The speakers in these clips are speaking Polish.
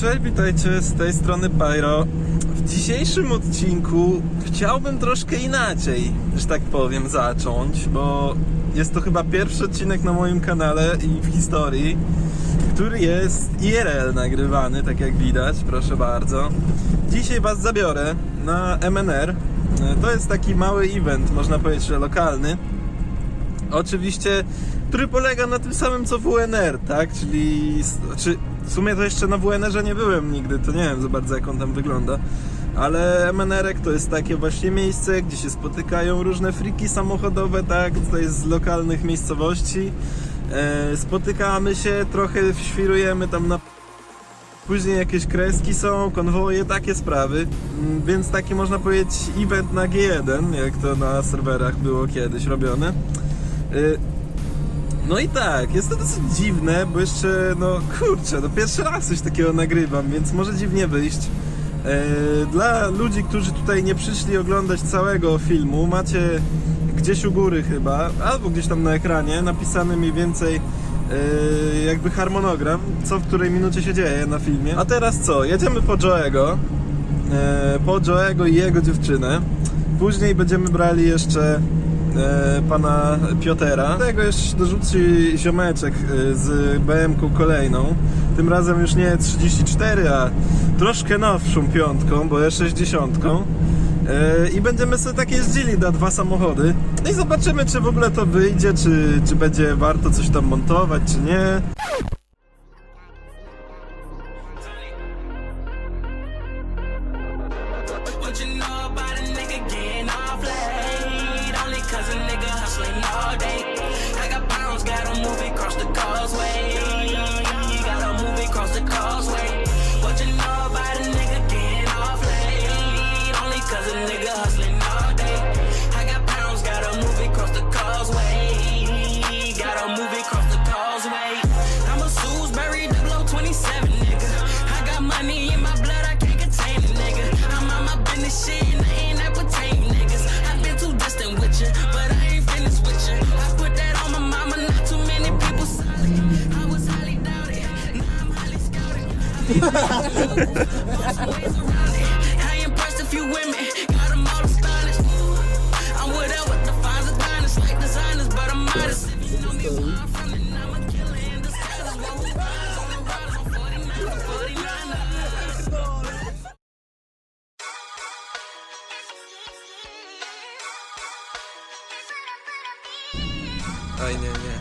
Cześć, witajcie z tej strony Pyro. W dzisiejszym odcinku chciałbym troszkę inaczej, że tak powiem, zacząć, bo jest to chyba pierwszy odcinek na moim kanale i w historii, który jest IRL nagrywany, tak jak widać, proszę bardzo. Dzisiaj Was zabiorę na MNR. To jest taki mały event, można powiedzieć, że lokalny. Oczywiście, który polega na tym samym co WNR, tak? Czyli, czy w sumie to jeszcze na WNR-ze nie byłem nigdy, to nie wiem za bardzo jak on tam wygląda. Ale MNR to jest takie właśnie miejsce, gdzie się spotykają różne friki samochodowe, tak? To jest z lokalnych miejscowości. E, spotykamy się, trochę świrujemy tam na Później jakieś kreski są, konwoje, takie sprawy. Mm, Więc taki można powiedzieć event na G1, jak to na serwerach było kiedyś robione. Y, No i tak, jest to dosyć dziwne, bo jeszcze, no kurczę, no pierwszy raz coś takiego nagrywam, więc może dziwnie wyjść. E, Dla ludzi, którzy tutaj nie przyszli oglądać całego filmu, macie gdzieś u góry chyba, albo gdzieś tam na ekranie, napisany mniej więcej e, jakby harmonogram, co w której minucie się dzieje na filmie. A teraz co? Jedziemy po Joego, e, po Joego i jego dziewczynę. Później będziemy brali jeszcze e, pana Piotera. Tego jeszcze dorzuci ziomeczek z BM-ką kolejną. Tym razem już nie 34, a troszkę nowszą piątką, bo jest 60. E, I będziemy sobie tak jeździli na dwa samochody. No i zobaczymy, czy w ogóle to wyjdzie, czy, czy będzie warto coś tam montować, czy nie. The causeway. Gotta move across the causeway. Cause a nigga hustling all day. I got pounds, gotta move it across the causeway. Gotta move it across the causeway. I'm a Salisbury 027 nigga. I got money in my blood, I can't contain it, nigga. I'm on my business shit, and I ain't that pertain, niggas. I've been too distant with you, but I ain't finished with you. I put that on my mama, not too many people saw it. I was highly doubted, now I'm highly scouted. Aj, nie, nie.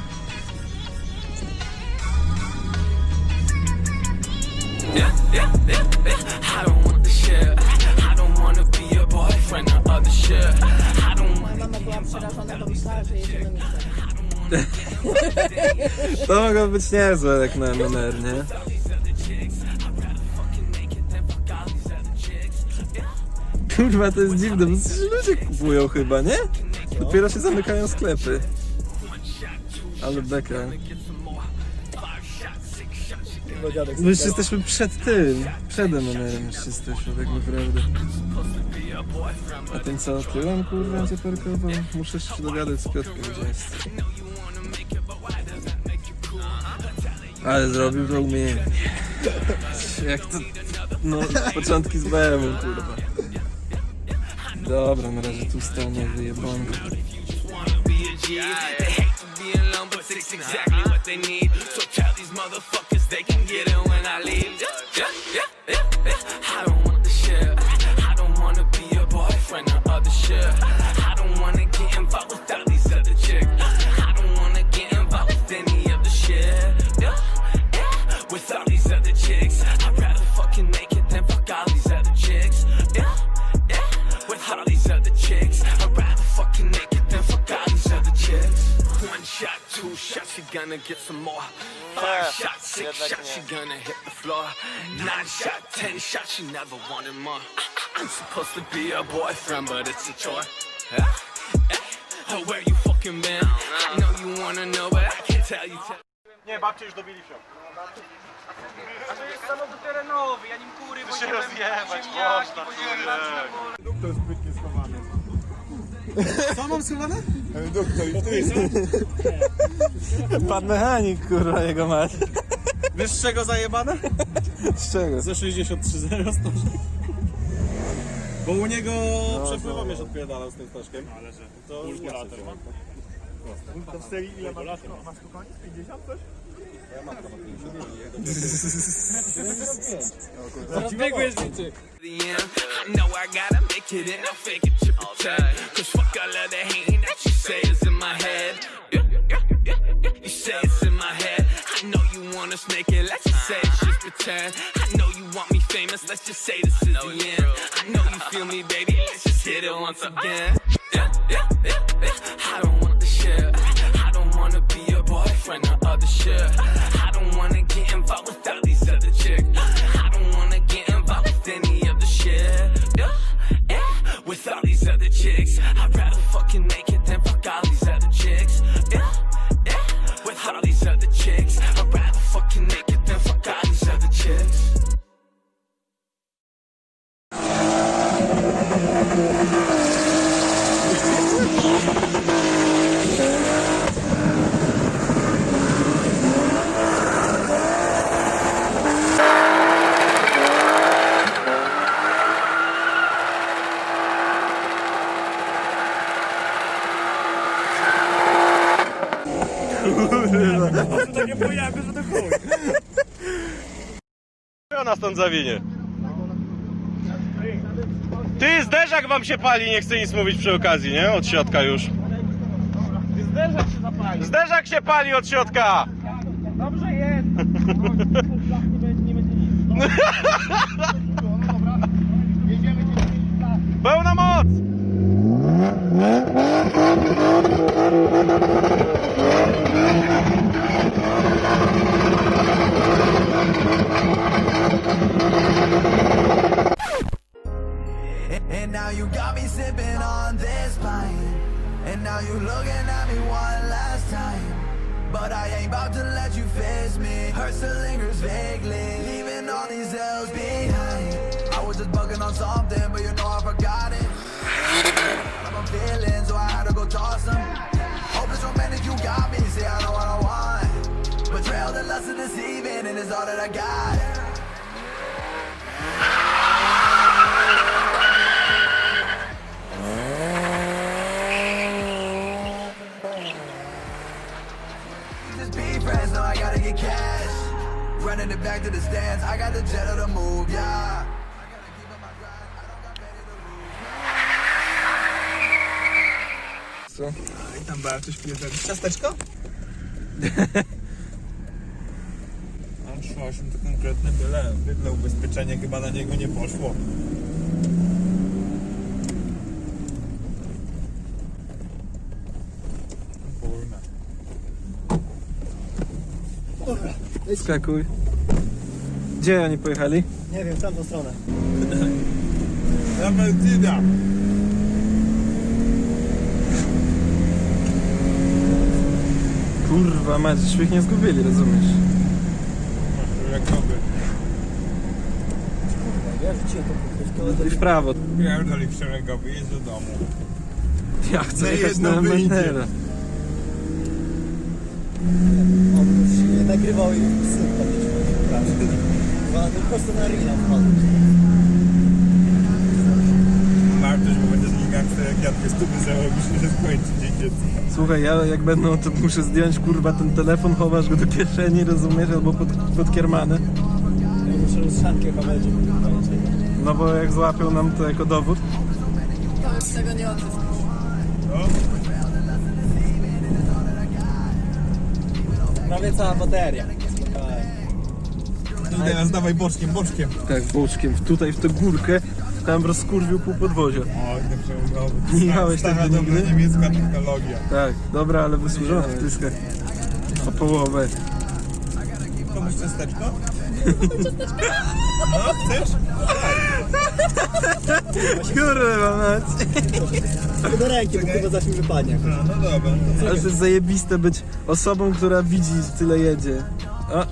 Yeah, yeah, yeah, yeah. I don't want the shit. I don't wanna be your boyfriend or other shit. I don't want Mama była przerażona, bo myślała, że jedziemy miejsce. To mogło być niezłe jak na MNR, nie? Kurwa, to jest dziwne, bo coś ludzie kupują chyba, nie? Dopiero się zamykają sklepy. Ale beka. My już jesteśmy przed tym, przed MNR-em już jesteśmy tak naprawdę. A ten co, tyłem kurwa cię parkował? Muszę się dogadać z Piotrkiem, gdzie jest. Ale zrobił to umiejętnie. Jak to... No, początki z BMW, kurwa. Dobra, na razie tu stanie wyjebany. It's exactly what they need. So tell these motherfuckers they can get it when I leave. Yeah, yeah, yeah, yeah, yeah. I don't want the shit. I don't wanna be your boyfriend or other shit. I don't wanna get involved with shots, you're gonna get some more. Five shots, six shots, you're gonna hit the floor. Nine shot, ten shots, you never wanted more. I'm supposed to be your boyfriend, but it's a chore. Eh? Eh? Where you fucking been? I know you wanna know, but I can't tell you. Nie, babcie już dobili się. się rozjebać można, człowiek. Doktor zbytnie schowany. Co mam schowane? Doktor, i jest. Pan mechanik, kurwa, jego mać. Wiesz z czego zajebane? Z czego? Ze 63.0 stożek. Bo u niego przepływomierz odpierdalał z tym stożkiem. Ale że to regulator ma. To w serii ile masz, masz tu koni? 50 coś? I know I gotta make it and I fake it triple time. Cause fuck all of the hating that you say is in my head. Yeah, yeah, yeah, yeah. You say it's in my head. I know you wanna snake it, let's just say it's just pretend. I know you want me famous, let's just say this is the end. I know you feel me, baby, let's just hit it once again. Yeah, yeah, yeah, yeah. I don't want the shit. I don't wanna be boyfriend or other shit. I don't wanna get involved with all these other chicks. I don't wanna get involved with any of the shit. Yeah, yeah. With all these other chicks, I'd rather fucking naked than fuck all these other chicks. Yeah, yeah. With all these other chicks, I'd rather fucking naked than fuck all these other chicks. To zawinie. Ty, zderzak wam się pali, nie chcę nic mówić przy okazji, nie? Od środka już. Zderzak się zapali. Zderzak się pali od środka! Dobrze jest. Nie będzie, nic. Pełna moc! And now you got me sipping on this pint. And now you looking at me one last time. But I ain't about to let you face me. Hurt still lingers vaguely. Leaving all these L's behind. I was just bugging on something, but you know I forgot it. I'm feeling, so I had to go toss them. Hopeless romantic, you got me. Say I know what I want. Betrayal, the lust of deceiving, and it's all that I got. Running it back to the stands, I got the jet of the move, yeah. Co? I tam Bartuś pierdoli. Ciasteczko? Mam 8 to konkretne byle, bydle ubezpieczenie chyba na niego nie poszło. Kurna. Skakuj. Gdzie oni pojechali? Nie wiem, w tamtą stronę. Lamertyda. Kurwa, mać, żeśmy ich nie zgubili, rozumiesz? Jakoby. I w prawo. Pierdoli szeregowy, jedź do domu. Ja chcę Na jechać jedno na wyjdzie. Menera. On już nie nagrywał i psy wpadliśmy prawie. Na tym po prostu na Rina wpadł. Martuś, bo będzie z nim gangster, jak ja dwie stówy zarobisz, że skończy dzień dziecka. Słuchaj, ja jak będą, to muszę zdjąć kurwa ten telefon, chowasz go do kieszeni, rozumiesz, albo pod, pod kiermany. Ja muszę lustrzankę chować, No bo jak złapią nam to jako dowód. To już tego nie odzyskasz. Prawie cała bateria. No teraz dawaj boczkiem, boczkiem. Tak, boczkiem, tutaj w tę górkę, tam rozkurwił pół podwozia. O, nie przełomowy. Nie jechałeś Stara tego dobra nigdy? niemiecka technologia. Tak, dobra, ale wysłużona w tyskach. O połowę. Komuś ciasteczko? No, chcesz? Kurwa mać. Do ręki, bo chyba zaś mi wypadnie. No, no dobra. To Ale to jest zajebiste być osobą, która widzi, że tyle jedzie. O,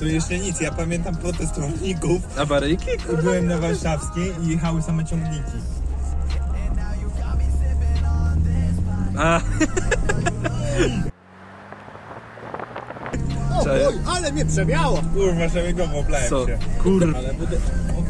To jeszcze nic, ja pamiętam protest rolników. Awaryjki? I byłem na Warszawskiej i jechały same ciągniki. A, O Cześć. chuj, ale mnie przebiało! Kurwa, szeregowo oblałem co? się. Kurwa. Ale budę...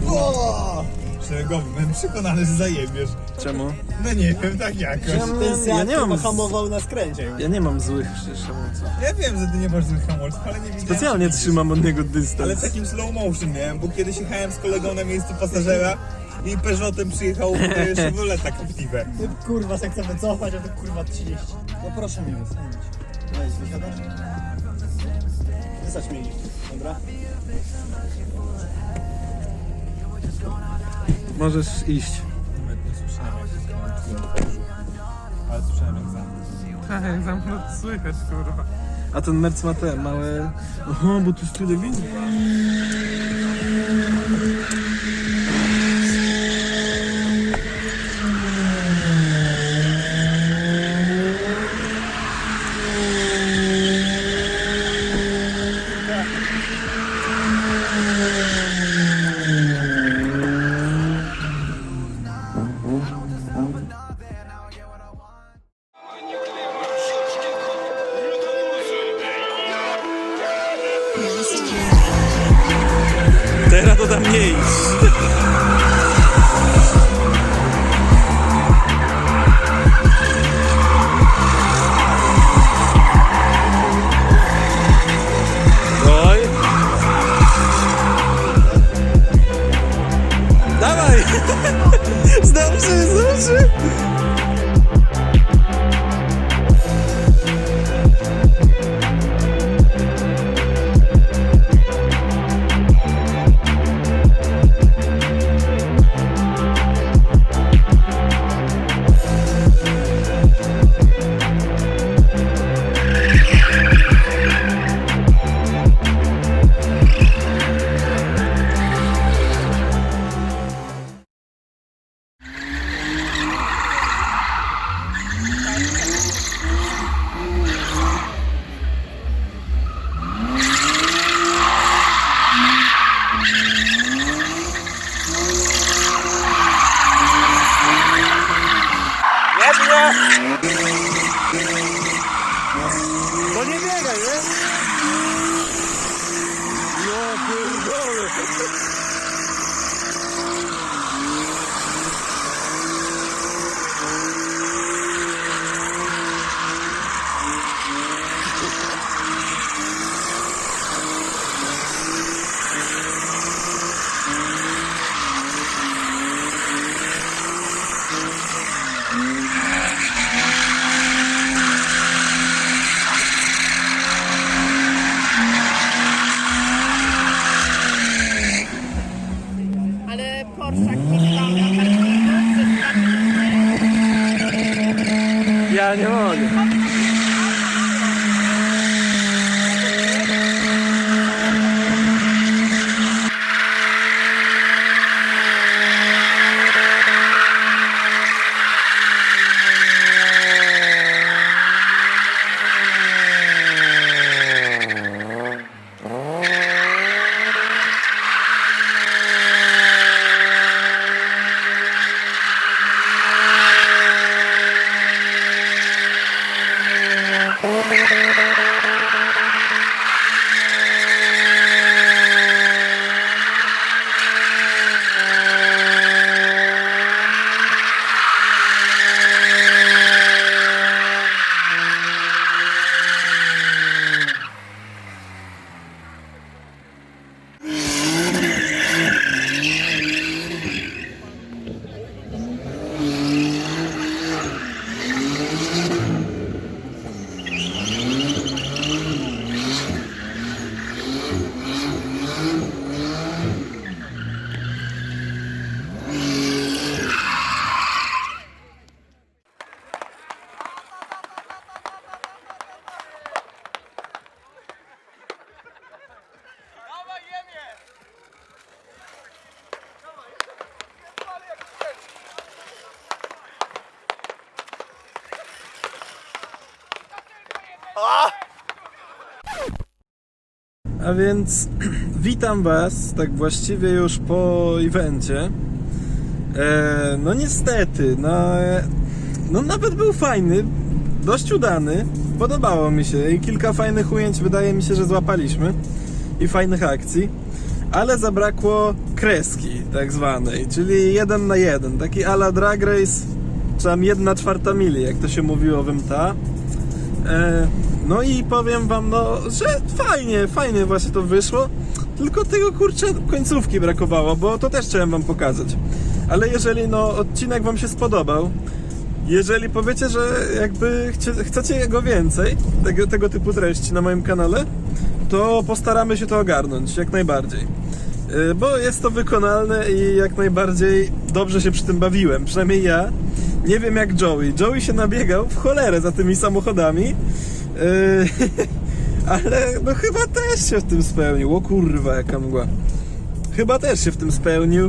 O! Szeregowy, byłem przekonany, że zajebiesz. Czemu? No nie wiem, tak jakoś. Czemu? Ten Ja nie mam... hamował na skręcie. Ja nie mam złych przecież hamulców. Ja wiem, że ty nie masz złych hamulców, ale nie widziałem. Specjalnie trzymam od niego Ale dystans. w takim slow motion miałem, bo kiedyś jechałem z kolegą na miejscu pasażera i Peugeotem przyjechał e, Chevroleta Captive. Ty kurwa se chce wycofać, a to kurwa 30. No proszę mnie wysadzić. Weź, wysiadasz? Wysadź mnie. Dobra? Możesz iść. Ale słyszałem jak za. Zamknął słychać, kurwa. A ten merc ma te małe... Aha, bo tu jest tyle win. To nie biegaj, nie? No pierdolę. A więc witam Was tak właściwie już po evencie. E, no niestety, no, e, no nawet był fajny, dość udany, podobało mi się i kilka fajnych ujęć wydaje mi się, że złapaliśmy i fajnych akcji, ale zabrakło kreski tak zwanej, czyli jeden na jeden, taki ala drag race, czy tam jedna czwarta mili, jak to się mówiło w MTA. E, no i powiem wam, no, że fajnie, fajnie właśnie to wyszło. Tylko tego kurczę końcówki brakowało, bo to też chciałem wam pokazać. Ale jeżeli no odcinek wam się spodobał, jeżeli powiecie, że jakby chcecie go więcej, tego, tego typu treści na moim kanale, to postaramy się to ogarnąć jak najbardziej. Yy, Bo jest to wykonalne i jak najbardziej dobrze się przy tym bawiłem. Przynajmniej ja. Nie wiem jak Joey. Joey się nabiegał w cholerę za tymi samochodami. Yy, ale no chyba też się w tym spełnił. O kurwa, jaka mgła. Chyba też się w tym spełnił.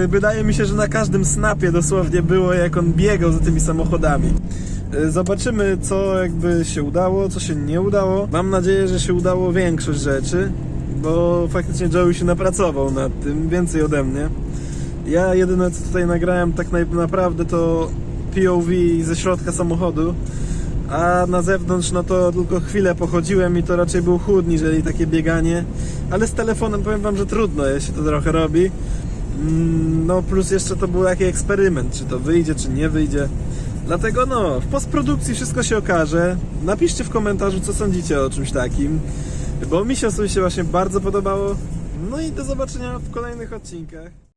Yy, Wydaje mi się, że na każdym snapie dosłownie było, jak on biegał za tymi samochodami. Yy, Zobaczymy, co jakby się udało, co się nie udało. Mam nadzieję, że się udało większość rzeczy, bo faktycznie Joey się napracował nad tym, więcej ode mnie. Ja jedyne, co tutaj nagrałem tak naprawdę to POV ze środka samochodu, a na zewnątrz no to tylko chwilę pochodziłem i to raczej był chód niżeli takie bieganie, ale z telefonem powiem wam, że trudno się to trochę robi. Mm, No plus jeszcze to był taki eksperyment, czy to wyjdzie, czy nie wyjdzie. Dlatego no, w postprodukcji wszystko się okaże. Napiszcie w komentarzu, co sądzicie o czymś takim, bo mi się osobiście właśnie bardzo podobało. No i do zobaczenia w kolejnych odcinkach.